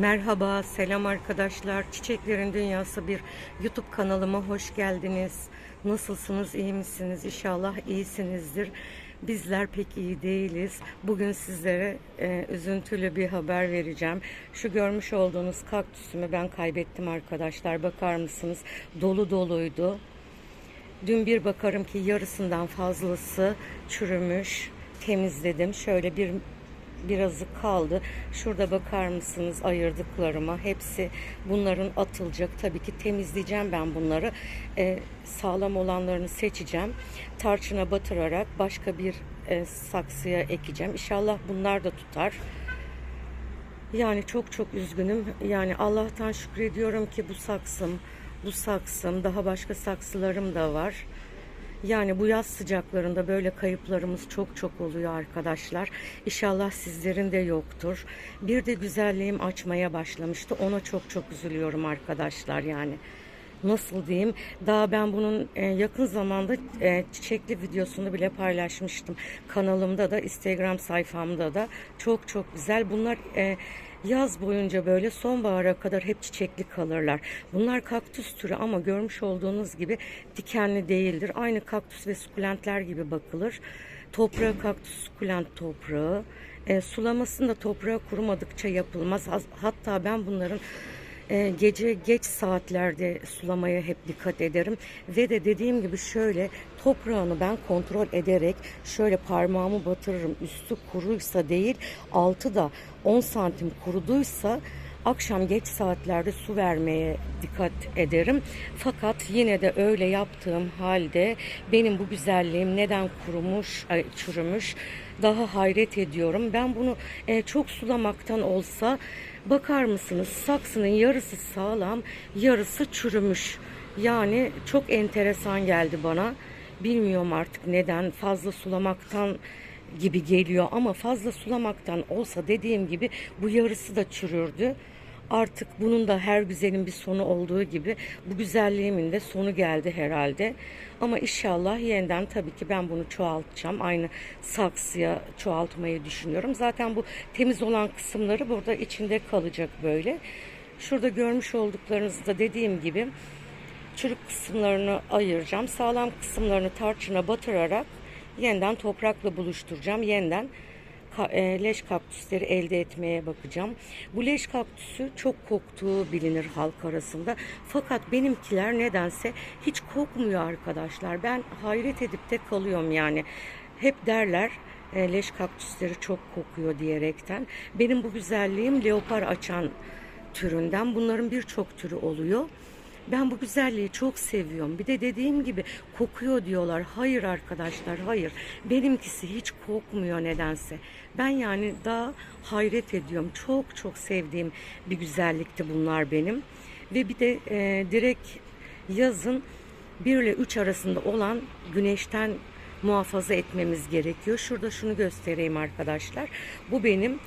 Merhaba, selam arkadaşlar. Çiçeklerin Dünyası bir YouTube kanalıma hoş geldiniz. Nasılsınız, iyi misiniz? İnşallah iyisinizdir. Bizler pek iyi değiliz. Bugün sizlere e, üzüntülü bir haber vereceğim. Şu görmüş olduğunuz kaktüsümü ben kaybettim arkadaşlar. Bakar mısınız? Dolu doluydu. Dün bir bakarım ki yarısından fazlası çürümüş. Temizledim. Şöyle bir birazı kaldı. Şurada bakar mısınız ayırdıklarıma? Hepsi bunların atılacak. Tabii ki temizleyeceğim ben bunları. Ee, sağlam olanlarını seçeceğim. Tarçına batırarak başka bir e, saksıya ekeceğim. İnşallah bunlar da tutar. Yani çok çok üzgünüm. Yani Allah'tan şükrediyorum ki bu saksım, bu saksım, daha başka saksılarım da var. Yani bu yaz sıcaklarında böyle kayıplarımız çok çok oluyor arkadaşlar. İnşallah sizlerin de yoktur. Bir de güzelliğim açmaya başlamıştı. Ona çok çok üzülüyorum arkadaşlar yani. Nasıl diyeyim? Daha ben bunun e, yakın zamanda e, çiçekli videosunu bile paylaşmıştım. Kanalımda da, Instagram sayfamda da çok çok güzel. Bunlar e, yaz boyunca böyle sonbahara kadar hep çiçekli kalırlar. Bunlar kaktüs türü ama görmüş olduğunuz gibi dikenli değildir. Aynı kaktüs ve sukulentler gibi bakılır. Toprağı kaktüs sukulent toprağı. E, sulamasını da toprağa kurumadıkça yapılmaz. Hatta ben bunların gece geç saatlerde sulamaya hep dikkat ederim ve de dediğim gibi şöyle toprağını ben kontrol ederek şöyle parmağımı batırırım üstü kuruysa değil altı da 10 santim kuruduysa akşam geç saatlerde su vermeye dikkat ederim. Fakat yine de öyle yaptığım halde benim bu güzelliğim neden kurumuş, çürümüş daha hayret ediyorum. Ben bunu e, çok sulamaktan olsa bakar mısınız saksının yarısı sağlam, yarısı çürümüş. Yani çok enteresan geldi bana. Bilmiyorum artık neden fazla sulamaktan gibi geliyor ama fazla sulamaktan olsa dediğim gibi bu yarısı da çürürdü. Artık bunun da her güzelin bir sonu olduğu gibi bu güzelliğimin de sonu geldi herhalde. Ama inşallah yeniden tabii ki ben bunu çoğaltacağım. Aynı saksıya çoğaltmayı düşünüyorum. Zaten bu temiz olan kısımları burada içinde kalacak böyle. Şurada görmüş olduklarınızda dediğim gibi çürük kısımlarını ayıracağım. Sağlam kısımlarını tarçına batırarak yeniden toprakla buluşturacağım. Yeniden leş kaktüsleri elde etmeye bakacağım. Bu leş kaktüsü çok koktuğu bilinir halk arasında. Fakat benimkiler nedense hiç kokmuyor arkadaşlar. Ben hayret edip de kalıyorum yani. Hep derler e, leş kaktüsleri çok kokuyor diyerekten. Benim bu güzelliğim leopar açan türünden. Bunların birçok türü oluyor. Ben bu güzelliği çok seviyorum. Bir de dediğim gibi kokuyor diyorlar. Hayır arkadaşlar hayır. Benimkisi hiç kokmuyor nedense. Ben yani daha hayret ediyorum. Çok çok sevdiğim bir güzellikti bunlar benim. Ve bir de e, direkt yazın 1 ile 3 arasında olan güneşten muhafaza etmemiz gerekiyor. Şurada şunu göstereyim arkadaşlar. Bu benim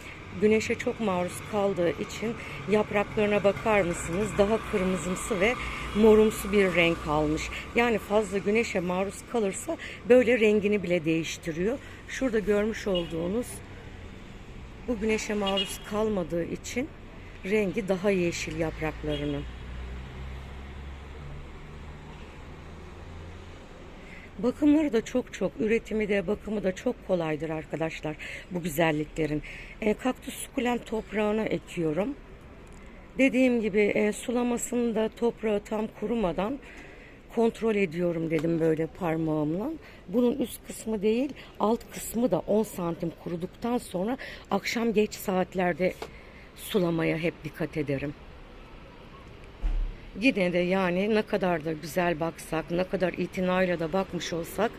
güneşe çok maruz kaldığı için yapraklarına bakar mısınız? Daha kırmızımsı ve morumsu bir renk almış. Yani fazla güneşe maruz kalırsa böyle rengini bile değiştiriyor. Şurada görmüş olduğunuz bu güneşe maruz kalmadığı için rengi daha yeşil yapraklarının. Bakımları da çok çok, üretimi de bakımı da çok kolaydır arkadaşlar bu güzelliklerin. E, kaktüs sukulent toprağına ekiyorum. Dediğim gibi e, sulamasını da toprağı tam kurumadan kontrol ediyorum dedim böyle parmağımla. Bunun üst kısmı değil alt kısmı da 10 santim kuruduktan sonra akşam geç saatlerde sulamaya hep dikkat ederim. Yine de yani ne kadar da güzel baksak, ne kadar itinayla da bakmış olsak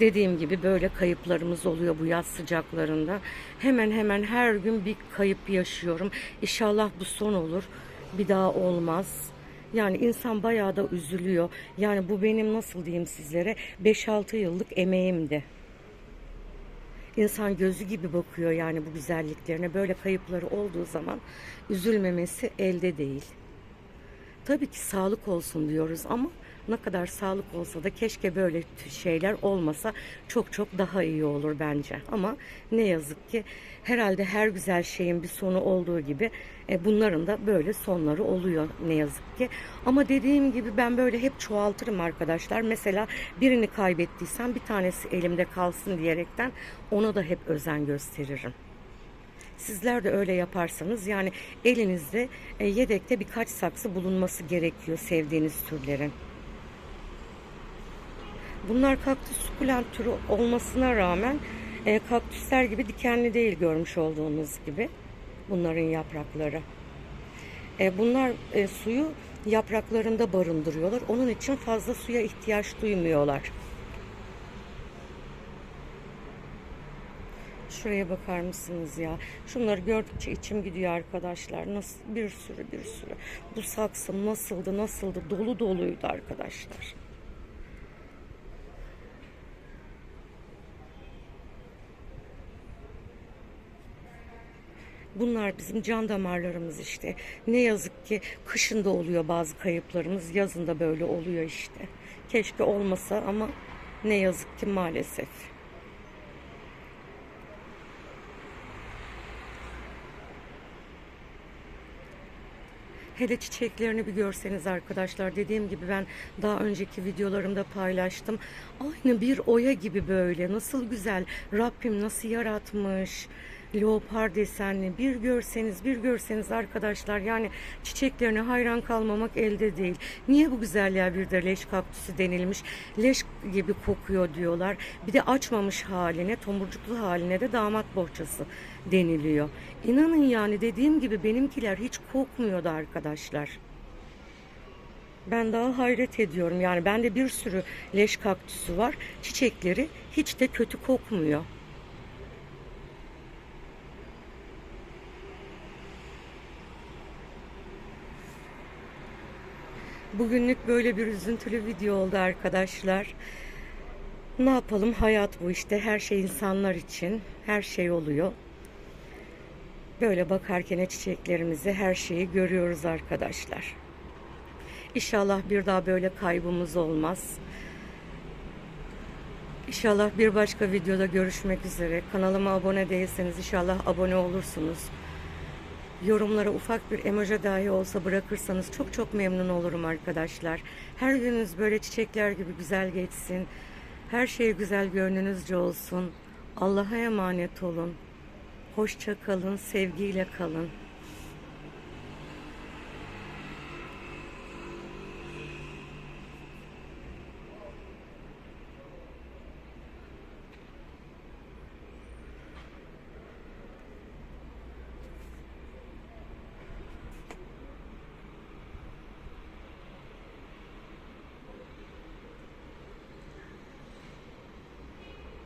dediğim gibi böyle kayıplarımız oluyor bu yaz sıcaklarında. Hemen hemen her gün bir kayıp yaşıyorum. İnşallah bu son olur. Bir daha olmaz. Yani insan bayağı da üzülüyor. Yani bu benim nasıl diyeyim sizlere 5-6 yıllık emeğimdi. İnsan gözü gibi bakıyor yani bu güzelliklerine. Böyle kayıpları olduğu zaman üzülmemesi elde değil. Tabii ki sağlık olsun diyoruz ama ne kadar sağlık olsa da keşke böyle şeyler olmasa çok çok daha iyi olur bence. Ama ne yazık ki herhalde her güzel şeyin bir sonu olduğu gibi e, bunların da böyle sonları oluyor ne yazık ki. Ama dediğim gibi ben böyle hep çoğaltırım arkadaşlar. Mesela birini kaybettiysem bir tanesi elimde kalsın diyerekten ona da hep özen gösteririm. Sizler de öyle yaparsanız yani elinizde e, yedekte birkaç saksı bulunması gerekiyor sevdiğiniz türlerin. Bunlar kaktüs sukulent türü olmasına rağmen e, kaktüsler gibi dikenli değil görmüş olduğunuz gibi bunların yaprakları. E, bunlar e, suyu yapraklarında barındırıyorlar. Onun için fazla suya ihtiyaç duymuyorlar. Şuraya bakar mısınız ya? Şunları gördükçe içim gidiyor arkadaşlar. Nasıl bir sürü bir sürü. Bu saksı nasıldı nasıldı dolu doluydu arkadaşlar. Bunlar bizim can damarlarımız işte. Ne yazık ki kışında oluyor bazı kayıplarımız, yazında böyle oluyor işte. Keşke olmasa ama ne yazık ki maalesef. Hele çiçeklerini bir görseniz arkadaşlar dediğim gibi ben daha önceki videolarımda paylaştım. Aynı bir oya gibi böyle nasıl güzel Rabbim nasıl yaratmış. Leopar desenli bir görseniz bir görseniz arkadaşlar yani çiçeklerine hayran kalmamak elde değil. Niye bu güzelliğe bir de leş kaktüsü denilmiş? Leş gibi kokuyor diyorlar. Bir de açmamış haline tomurcuklu haline de damat bohçası deniliyor. İnanın yani dediğim gibi benimkiler hiç kokmuyordu arkadaşlar. Ben daha hayret ediyorum. Yani bende bir sürü leş kaktüsü var. Çiçekleri hiç de kötü kokmuyor. Bugünlük böyle bir üzüntülü video oldu arkadaşlar. Ne yapalım hayat bu işte her şey insanlar için her şey oluyor. Böyle bakarken çiçeklerimizi her şeyi görüyoruz arkadaşlar. İnşallah bir daha böyle kaybımız olmaz. İnşallah bir başka videoda görüşmek üzere. Kanalıma abone değilseniz inşallah abone olursunuz. Yorumlara ufak bir emoji dahi olsa bırakırsanız çok çok memnun olurum arkadaşlar. Her gününüz böyle çiçekler gibi güzel geçsin. Her şey güzel gönlünüzce olsun. Allah'a emanet olun. Hoşça kalın, sevgiyle kalın.